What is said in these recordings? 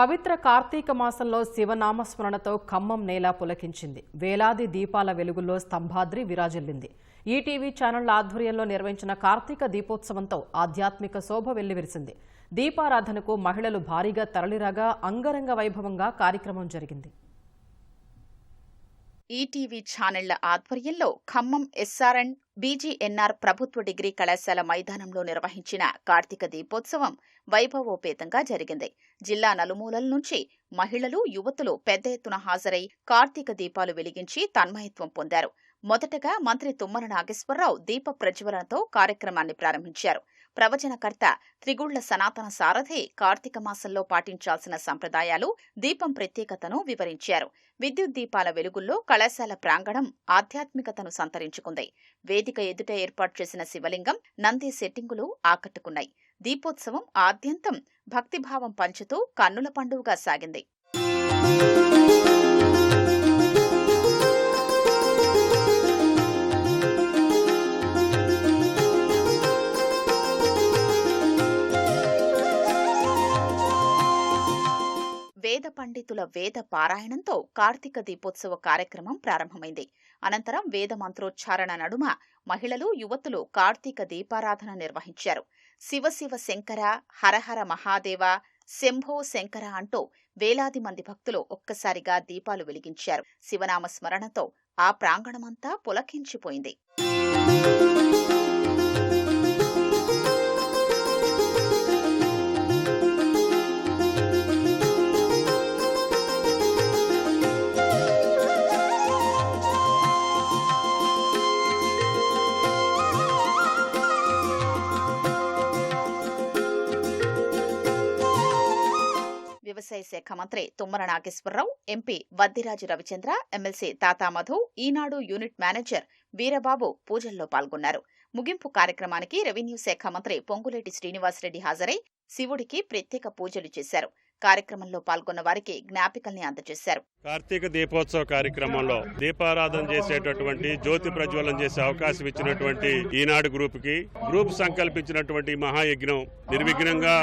పవిత్ర కార్తీక మాసంలో శివనామస్మరణతో ఖమ్మం నేల పులకించింది. వేలాది దీపాల వెలుగుల్లో స్తంభాద్రి విరాజిల్లింది. ఈటీవీ ఛానళ్ళ ఆధ్వర్యంలో నిర్వహించిన కార్తీక దీపోత్సవంతో ఆధ్యాత్మిక శోభ వెల్లివిరిసింది. దీపారాధనకు మహిళలు భారీగా తరలిరాగా అంగరంగ వైభవంగా కార్యక్రమం జరిగింది. ఈటీవీ ఛానళ్ళ ఆధ్వర్యంలో ఖమ్మం ఎస్ఆర్ఎన్ బీజీఎన్ఆర్ ప్రభుత్వ డిగ్రీ కళాశాల మైదానంలో నిర్వహించిన కార్తీక దీపోత్సవం వైభవోపేతంగా జరిగింది. జిల్లా నలుమూలల నుంచి మహిళలు యువతులు పెద్ద ఎత్తున హాజరై కార్తీక దీపాలు వెలిగించి తన్మయత్వం పొందారు. మొదటగా మంత్రి తుమ్మల నాగేశ్వరరావు దీప ప్రజ్వలనతో కార్యక్రమాన్ని ప్రారంభించారు. ప్రవచనకర్త త్రిగుళ్ళ సనాతన సారథి కార్తీక మాసంలో పాటించాల్సిన సంప్రదాయాలు దీపం ప్రత్యేకతను వివరించారు. విద్యుత్ దీపాల వెలుగుల్లో కళాశాల ప్రాంగణం ఆధ్యాత్మికతను సంతరించుకుంది. వేదిక ఎదుట ఏర్పాటు చేసిన శివలింగం నంది సెట్టింగులు ఆకట్టుకున్నాయి. దీపోత్సవం ఆద్యంతం భక్తిభావం పంచుతూ కన్నుల పండుగగా సాగింది. పండితుల వేద పారాయణంతో కార్తీక దీపోత్సవ కార్యక్రమం ప్రారంభమైంది. అనంతరం వేద మంత్రోచ్చారణ నడుమ మహిళలు యువతులు కార్తీక దీపారాధన నిర్వహించారు. శివ శివ శంకర హరహర మహాదేవ శంభో శంకర అంటూ వేలాది మంది భక్తులు ఒక్కసారిగా దీపాలు వెలిగించారు. శివనామ స్మరణతో ఆ ప్రాంగణమంతా పులకించిపోయింది. వ్యవసాయ శాఖ మంత్రి Tummala Nageswara Rao MP Vaddiraju Ravichandra MLC Tata Madhu Eenadu unit manager Veerababu పూజల్లో పాల్గొన్నారు. ముగింపు కార్యక్రమానికి రెవెన్యూ శాఖ మంత్రి పొంగులేటి శ్రీనివాసరెడ్డి హాజరై శివుడికి ప్రత్యేక పూజలు చేశారు. కార్యక్రమంలో పాల్గొన్న వారికి జ్ఞాపికల్ని అందజేశారు. కార్తీక దీపోత్సవ కార్యక్రమంలో దీపారాధన చేసేటటువంటి జ్యోతి ప్రజ్వలన చేసే అవకాశం ఇచ్చినటువంటి ఈనాడు గ్రూప్కి గ్రూప్ సంకల్పించినటువంటి మహాయజ్ఞం నిర్విఘ్నంగా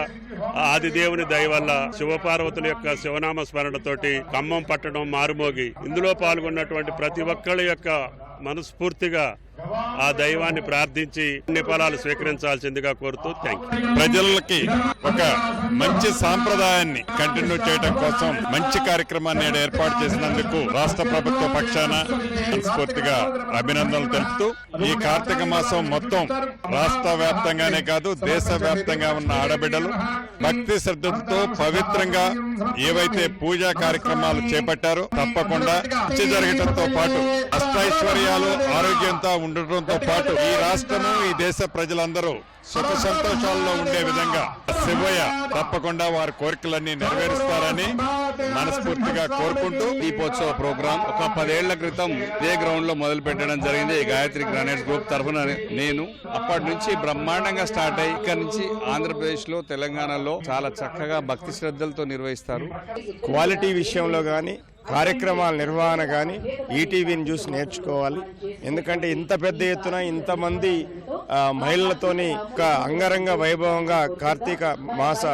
ఆదిదేవుని దయ వల్ల శివపార్వతుల యొక్క శివనామ స్మరణతోటి ఖమ్మం పట్టడం మారుమోగి. ఇందులో పాల్గొన్నటువంటి ప్రతి ఒక్కళ్ళ యొక్క మనస్ఫూర్తిగా ఆ దైవాన్ని ప్రార్థించి అన్ని ఫలాలు స్వీకరించాల్సిందిగా కోరుతూ థ్యాంక్ ప్రజలకి ఒక మంచి సాంప్రదాయాన్ని కంటిన్యూ చేయడం కోసం మంచి కార్యక్రమాన్ని ఏర్పాటు చేసినందుకు రాష్ట్ర ప్రభుత్వ పక్షాన మనస్ఫూర్తిగా అభినందనలు తెలుపుతూ ఈ కార్తీక మాసం మొత్తం రాష్ట్ర వ్యాప్తంగానే కాదు దేశ వ్యాప్తంగా ఉన్న ఆడబిడ్డలు భక్తి శ్రద్ధలతో పవిత్రంగా ఏవైతే పూజా కార్యక్రమాలు చేపట్టారో తప్పకుండా జరగడంతో పాటు అష్టైశ్వర్యాలు ఆరోగ్యంతో ఉండటంతో పాటు ఈ రాష్ట్రము ఈ దేశ ప్రజలందరూ సుఖ సంతోషాల్లో ఉండే విధంగా శివయ్య తప్పకుండా వారి కోరికలన్నీ నెరవేరుస్తారని మనస్ఫూర్తిగా కోరుకుంటూ దీపోత్సవ ప్రోగ్రాం ఒక పదేళ్ళ క్రితం ఇదే గ్రౌండ్లో మొదలు పెట్టడం జరిగింది. ఈ గాయత్రి గ్రానైట్స్ గ్రూప్ తరఫున నేను అప్పటి నుంచి బ్రహ్మాండంగా స్టార్ట్ అయ్యి ఇక్కడ నుంచి ఆంధ్రప్రదేశ్లో తెలంగాణలో చాలా చక్కగా భక్తి శ్రద్ధలతో నిర్వహిస్తారు. క్వాలిటీ విషయంలో కానీ కార్యక్రమాల నిర్వహణ కానీ ఈటీవీని చూసి నేర్చుకోవాలి. ఎందుకంటే ఇంత పెద్ద ఎత్తున ఇంతమంది మహిళలతోని ఒక అంగరంగ వైభవంగా కార్తీక మాస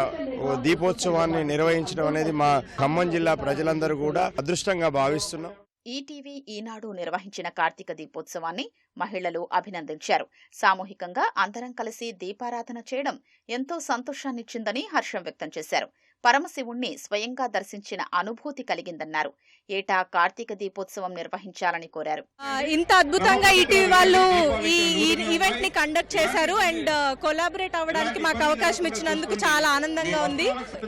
దీపోత్సవాన్ని నిర్వహించడం అనేది మా ఖమ్మం జిల్లా ప్రజలందరూ కూడా అదృష్టంగా భావిస్తున్నాం. ఈటీవీ ఈనాడు నిర్వహించిన కార్తీక దీపోత్సవాన్ని మహిళలు అభినందించారు. సామూహికంగా అందరం కలిసి దీపారాధన చేయడం ఎంతో సంతోషాన్నిచ్చిందని హర్షం వ్యక్తం చేశారు. పరమశివుణ్ణి స్వయంగా దర్శించిన అనుభూతి కలిగిందన్నారు. ఏటా కార్తీక దీపోత్సవం నిర్వహించాలని కోరారు. ఇంత అద్భుతంగా ఈటీవీ వాళ్ళు ఈ- ఈవెంట్ని కండక్ట్ చేశారు అండ్ కొలాబరేట్ అవ్వడానికి మాకు అవకాశం ఇచ్చినందుకు చాలా ఆనందంగా ఉంది.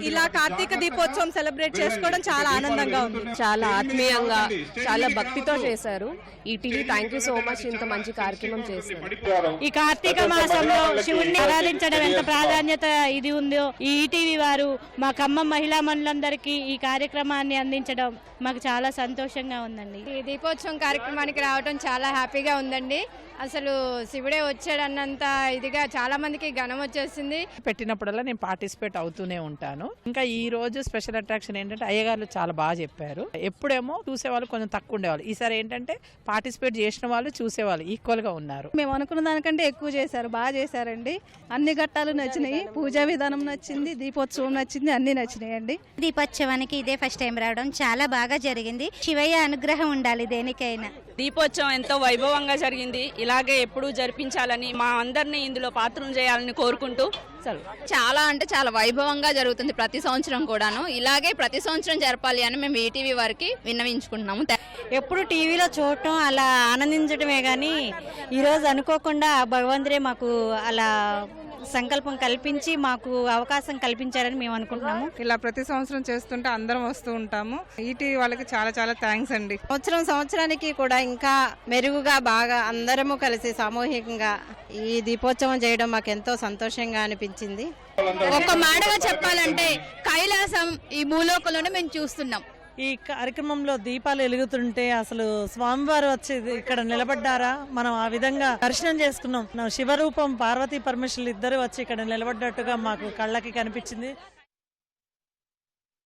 ఇలా కార్తీక దీపోత్సవం సెలబ్రేట్ చేసుకోవడం చాలా ఆనందంగా ఉంది. చాలా ఆత్మీయంగా చాలా భక్తితో చేశారు. ETV thank you so much ఇంత మంచి కార్యక్రమం చేశారు ఈ కార్తీక మాసంలో శివుణ్ణి ఆరాధించడం ఎంత ప్రాధాన్యత ఇది ఉందో ఈ ఈటీవీ వారు మా ఖమ్మం మహిళా మనులందరికీ ఈ కార్యక్రమాన్ని అందించడం మాకు చాలా సంతోషంగా ఉందండి. ఈ దీపోత్సవం కార్యక్రమానికి రావడం చాలా హ్యాపీగా ఉందండి. అసలు శివుడే వచ్చాడన్నంత ఇదిగా చాలా మందికి ఘనం వచ్చేసింది. పెట్టినప్పుడల్లా నేను పార్టిసిపేట్ అవుతూనే ఉంటాను. ఇంకా ఈ రోజు స్పెషల్ అట్రాక్షన్ ఏంటంటే అయ్యగారు చాలా బాగా చెప్పారు. ఎప్పుడేమో చూసేవాళ్ళు కొంచెం తక్కువ ఉండేవాళ్ళు. ఈసారి ఏంటంటే పార్టిసిపేట్ చేసిన వాళ్ళు చూసేవాళ్ళు ఈక్వల్గా ఉన్నారు. మేము అనుకున్న దానికంటే ఎక్కువ చేశారు బాగా చేశారండి. అన్ని ఘట్టాలు నచ్చినాయి. పూజా విధానం నచ్చింది దీపోత్సవం నచ్చింది అన్ని నచ్చినాయండి. దీపోత్సవానికి ఇదే ఫస్ట్ టైం రావడం చాలా బాగా జరిగింది. శివయ్య అనుగ్రహం ఉండాలి దేనికైనా. దీపోత్సవం ఎంతో వైభవంగా జరిగింది. ఇలాగే ఎప్పుడూ జరిపించాలని మా అందరినీ ఇందులో పాత్రలు చేయాలని కోరుకుంటూ. చాలా అంటే చాలా వైభవంగా జరుగుతుంది ప్రతి సంవత్సరం కూడాను. ఇలాగే ప్రతి సంవత్సరం జరపాలి అని మేము ఈటీవీ వారికి విన్నవించుకుంటున్నాము. ఎప్పుడు టీవీలో చూడటం అలా ఆనందించడమే కానీ ఈరోజు అనుకోకుండా భగవంతుడే మాకు అలా సంకల్పం కల్పించి మాకు అవకాశం కల్పించారని మేము అనుకుంటున్నాము. ఇలా ప్రతి సంవత్సరం చేస్తుంటే అందరం వస్తూ ఉంటాము. ఈటీవీ వాళ్ళకి చాలా చాలా థ్యాంక్స్ అండి. సంవత్సరం సంవత్సరానికి కూడా ఇంకా మెరుగుగా బాగా అందరము కలిసి సామూహికంగా ఈ దీపోత్సవం చేయడం మాకు ఎంతో సంతోషంగా అనిపించింది. ఒక మాటగా చెప్పాలంటే కైలాసం ఈ భూలోకంలోనే మేము చూస్తున్నాం. ఈ కార్యక్రమంలో దీపాలు వెలుగుతుంటే అసలు స్వామివారు వచ్చి ఇక్కడ నిలబడ్డారా? మనం ఆ విధంగా దర్శనం చేసుకున్నాం. శివరూపం పార్వతీ పరమేశ్వరులు ఇద్దరు వచ్చి ఇక్కడ నిలబడ్డట్టుగా మాకు కళ్ళకి కనిపించింది.